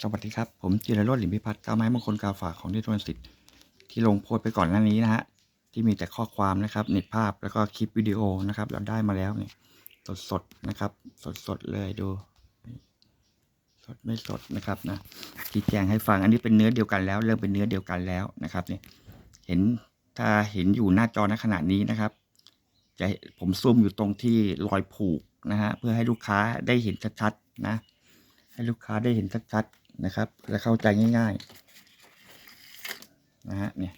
สวัสดีครับ ผมจิรโรจน์หลิมพิพัฒน์ก้าวไม้มงคลกาฝากของที่ทวนสิทธิ์ที่ลงโพสต์ไปก่อนหน้านี้นะฮะที่มีแต่ข้อความนะครับเน็ตภาพแล้วก็คลิปวิดีโอนะครับ เราได้มาแล้วเนี่ยสดสดๆนะครับ สดสดๆเลยดู สดไม่สดนะครับนะชี้แจงให้ฟังอันนี้เป็นเนื้อเดียวกันแล้ว เริ่มเป็นเนื้อเดียวกันแล้วนะครับเนี่ยเห็นถ้าเห็นอยู่หน้าจอณขณะนี้นะครับ จะผมซูมอยู่ตรงที่รอยผูกนะฮะเพื่อให้ลูกค้าได้เห็นชัดๆนะ ให้ลูกค้าได้เห็นชัดๆนะครับ และเข้าใจง่ายๆนะฮะเนี่ย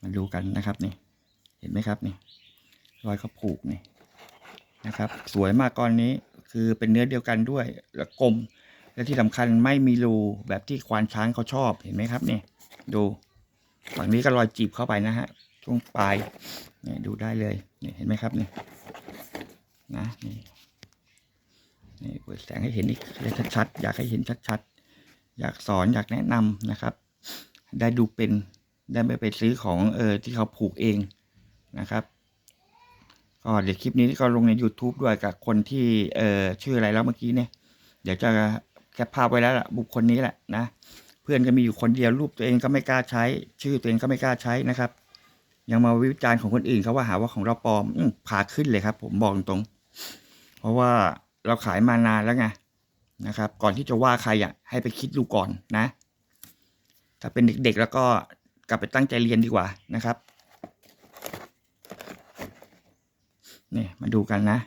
มาดูกันนะครับนี่เห็นไหมครับนี่รอยเขาผูกนี่นะครับ สวยมากก้อนนี้คือเป็นเนื้อเดียวกันด้วยและกลม และที่สำคัญไม่มีรูแบบที่ควานช้างเขาชอบเห็นไหมครับนี่ดูฝั่งนี้ก็รอยจีบเข้าไปนะฮะช่วงปลายเนี่ยดูได้เลยเนี่ยเห็นไหมครับนี่นะนี่นี่เปิดแสงให้เห็นอีกชัดๆอยากให้เห็นชัดๆ อยากสอนอยากแนะนำนะครับ ได้ดูเป็นได้ไม่ไปซื้อของเออที่เขาผูกเองนะครับก็เดี๋ยวคลิปนี้ก็ลงใน YouTube ด้วยกับคนที่เออชื่ออะไรแล้วเมื่อกี้เนี่ย เดี๋ยวจะแคปภาพไว้แล้วล่ะบุคคลนี้แหละนะ เพื่อนก็มีอยู่คนเดียวรูปตัวเองก็ไม่กล้าใช้ ชื่อตัวเองก็ไม่กล้าใช้นะครับ ยังมาวิจารณ์ของคนอื่นเขาว่าหาว่าของเราปลอมอมพาขึ้นเลยครับ ผมบอกตรงเพราะว่า เราขายมานานแล้วไงนะครับ ก่อนที่จะว่าใครอะให้ไปคิดดูก่อนนะ ถ้าเป็นเด็กๆแล้วก็กลับไปตั้งใจเรียนดีกว่านะครับนี่มาดูกันนะ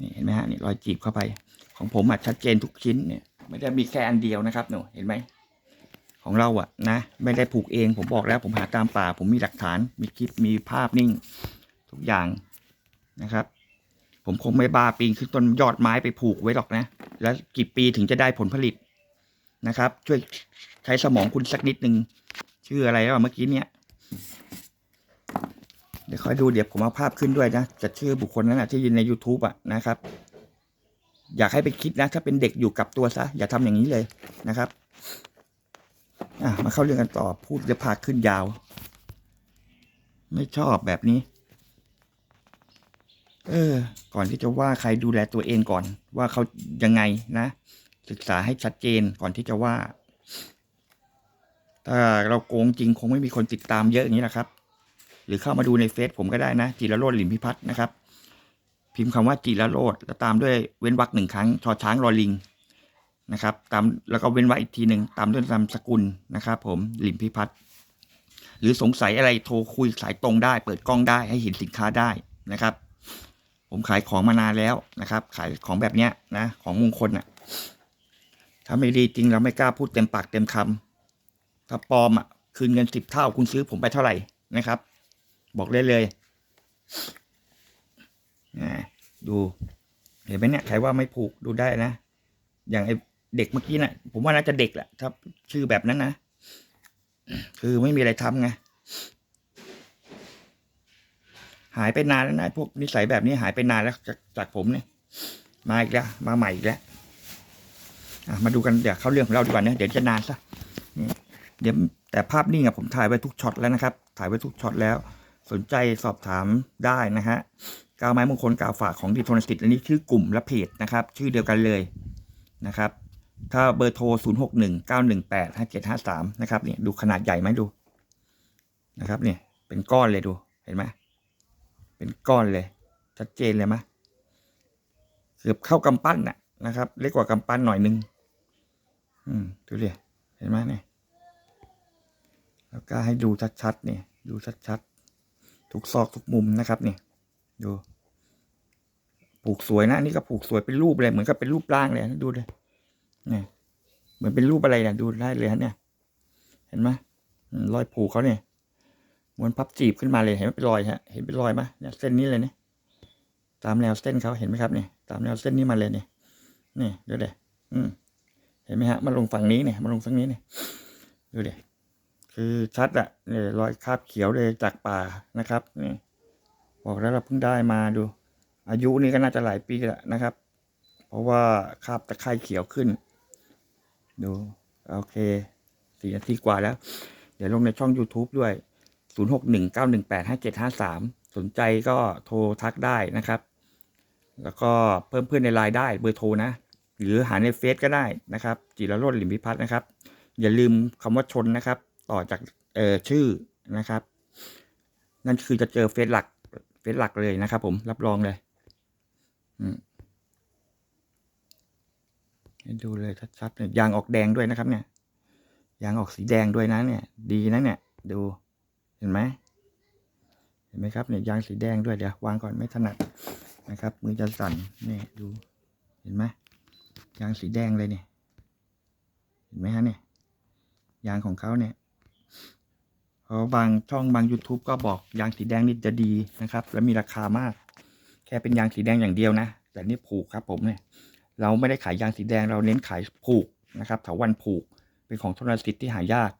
นี่เห็นไหมฮะนี่รอยจีบเข้าไป ของผมอะชัดเจนทุกชิ้นเนี่ยไม่ได้มีแค่อันเดียวนะครับหนูเห็นไหมของเราอะนะไม่ได้ผูกเอง ผมบอกแล้วผมหาตามป่า ผมมีหลักฐาน มีคลิปมีภาพนิ่ง ทุกอย่างนะครับ ผมคงไม่บ้าปีนขึ้นต้นยอดไม้ไปผูกไว้หรอกนะ แล้วกี่ปีถึงจะได้ผลผลิตนะครับ ช่วยใช้สมองคุณสักนิดนึงชื่ออะไรแล้วเมื่อกี้เนี่ยเดี๋ยวคอยดูเดี๋ยวผมเอาภาพขึ้นด้วยนะจะชื่อบุคคลนั้นนะที่ยืนใน YouTube อะนะครับ อยากให้ไปคิดนะ ถ้าเป็นเด็กอยู่กับตัวซะ อย่าทำอย่างนี้เลยนะครับอะมาเข้าเรื่องกันต่อพูดจะพาขึ้นยาว ไม่ชอบแบบนี้ เออ ก่อนที่จะว่าใครดูแลตัวเองก่อน ว่าเขายังไงนะ ศึกษาให้ชัดเจนก่อนที่จะว่า ถ้าเราโกงจริงคงไม่มีคนติดตามเยอะอย่างนี้นะครับ หรือเข้ามาดูในเฟซผมก็ได้นะ จิรโรดหลิมพิพัฒน์นะครับ พิมพ์คำว่าจิรโรดแล้วตามด้วยเว้นวรรคหนึ่งครั้งชอช้างรอลิงนะครับ ตามแล้วก็เว้นวรรคอีกทีหนึ่งตามด้วยนามสกุลนะครับผมหลิมพิพัฒน์หรือสงสัยอะไรโทรคุยสายตรงได้ เปิดกล้องได้ให้เห็นสินค้าได้นะครับ ผมขายของมานานแล้วนะครับ ขายของแบบเนี้ยนะ ของมงคลอะ ถ้าไม่ดีจริงเราไม่กล้าพูดเต็มปากเต็มคำถ้าปลอมอะ คืนเงินสิบเท่าคุณซื้อผมไปเท่าไหร่นะครับ บอกเลยเลยนะดูเห็นไหมเนี่ยใครว่าไม่ผูกดูได้นะ อย่างไอเด็กเมื่อกี้น่ะ ผมว่าน่าจะเด็กแหละถ้าชื่อแบบนั้นนะ คือไม่มีอะไรทำไง หายไปนานแล้วนะพวกนิสัยแบบนี้หายไปนานแล้วจากจากผมเนี่ย มาอีกแล้วมาใหม่อีกแล้วมาดูกันเดี๋ยวเข้าเรื่องของเราดีกว่านะเดี๋ยวจะนานซะเดี๋ยวแต่ภาพนิ่งอะผมถ่ายไว้ทุกช็อตแล้วนะครับ ถ่ายไว้ทุกช็อตแล้ว สนใจสอบถามได้นะฮะกาวไม้มงคลกาวฝากของดีโทนสิตอันนี้ชื่อกลุ่มและเพจนะครับ ชื่อเดียวกันเลยนะครับ ถ้าเบอร์โทร 0 6 1 9 1 8 5 7 5 3 นะครับเนี่ยดูขนาดใหญ่ไหมดูนะครับเนี่ยเป็นก้อนเลยดูเห็นไหม เป็นก้อนเลย ชัดเจนเลยไหมเกือบเข้ากำปั้นน่ะนะครับ เล็กกว่ากำปั้นหน่อยนึง อืมดูดิเห็นไหมเนี่ย แล้วก็ให้ดูชัดๆเนี่ย ดูชัดๆทุกซอกทุกมุมนะครับเนี่ยดูผูกสวยนะนี่ก็ผูกสวยเป็นรูปเลยเหมือนกับเป็นรูปร่างเลยนะดูเลยเนี่ยเหมือนเป็นรูปอะไรนะดูได้เลยฮะเนี่ย เห็นไหมรอยผูกเขาเนี่ย ม้วนพับจีบขึ้นมาเลยเห็นไหมเป็นรอยฮะเห็นเป็นรอยไหมเนี่ยเส้นนี้เลยเนี่ยตามแนวเส้นเขาเห็นไหมครับเนี่ยตามแนวเส้นนี้มาเลยเนี่ยนี่ดูเดี๋ยอืมเห็นไหมฮะมาลงฝั่งนี้เนี่ยมาลงฝั่งนี้เนี่ยดูเดี๋ยคือชัดอะเนี่ยรอยคราบเขียวเลยจากป่านะครับนี่บอกแล้วเราเพิ่งได้มาดู อายุนี่ก็น่าจะหลายปีแล้วนะครับ เพราะว่าคราบตะไคร่เขียวขึ้น ดู โอเคสี่นาทีกว่าแล้ว เดี๋ยวลงในช่อง YouTube ด้วย 0 6 1 9 1 8 5 7 5 3 สนใจก็โทรทักได้นะครับ แล้วก็เพิ่มเพื่อนในไลน์ได้เบอร์โทรนะ หรือหาในเฟซก็ได้นะครับ จิรโรจน์หลิมพิพัฒน์นะครับ อย่าลืมคำว่าชนนะครับ ต่อจากเอ่อชื่อนะครับ นั่นคือจะเจอเฟซหลักเฟซหลักเลยนะครับ ผมรับรองเลยอืมให้ดูเลยชัดๆเนี่ยยางออกแดงด้วยนะครับ เนี่ยยางออกสีแดงด้วยนะเนี่ย ดีนะเนี่ย ดู เห็นไหมเห็นไหมครับเนี่ยยางสีแดงด้วยเดี๋ยววางก่อนไม่ถนัดนะครับ มือจะสั่นนี่ดูเห็นไหมยางสีแดงเลยเนี่ยเห็นไหมฮะเนี่ยยางของเขาเนี่ยเพราะบางช่องบาง YouTube ก็บอกยางสีแดงนี่จะดีนะครับ และมีราคามาก แค่เป็นยางสีแดงอย่างเดียวนะ แต่นี่ผูกครับผมเนี่ย เราไม่ได้ขายยางสีแดงเราเน้นขายผูกนะครับเถาวันผูกเป็นของทนสิทธิ์ที่หายาก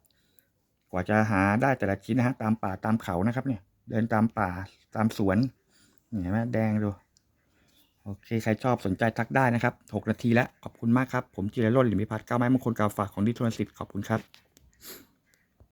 กว่าจะหาได้แต่ละชิ้นนะฮะตามป่าตามเขานะครับ เนี่ย เดินตามป่าตามสวนเห็นไหมแดงดูโอเค ใครชอบสนใจทักได้นะครับหกนาทีแล้ว ขอบคุณมากครับ ผมจิรโรจน์หลิมพิพัฒน์ก้าวไม้มงคลกาฝากของดิทรนสิทธิ์ขอบคุณครับ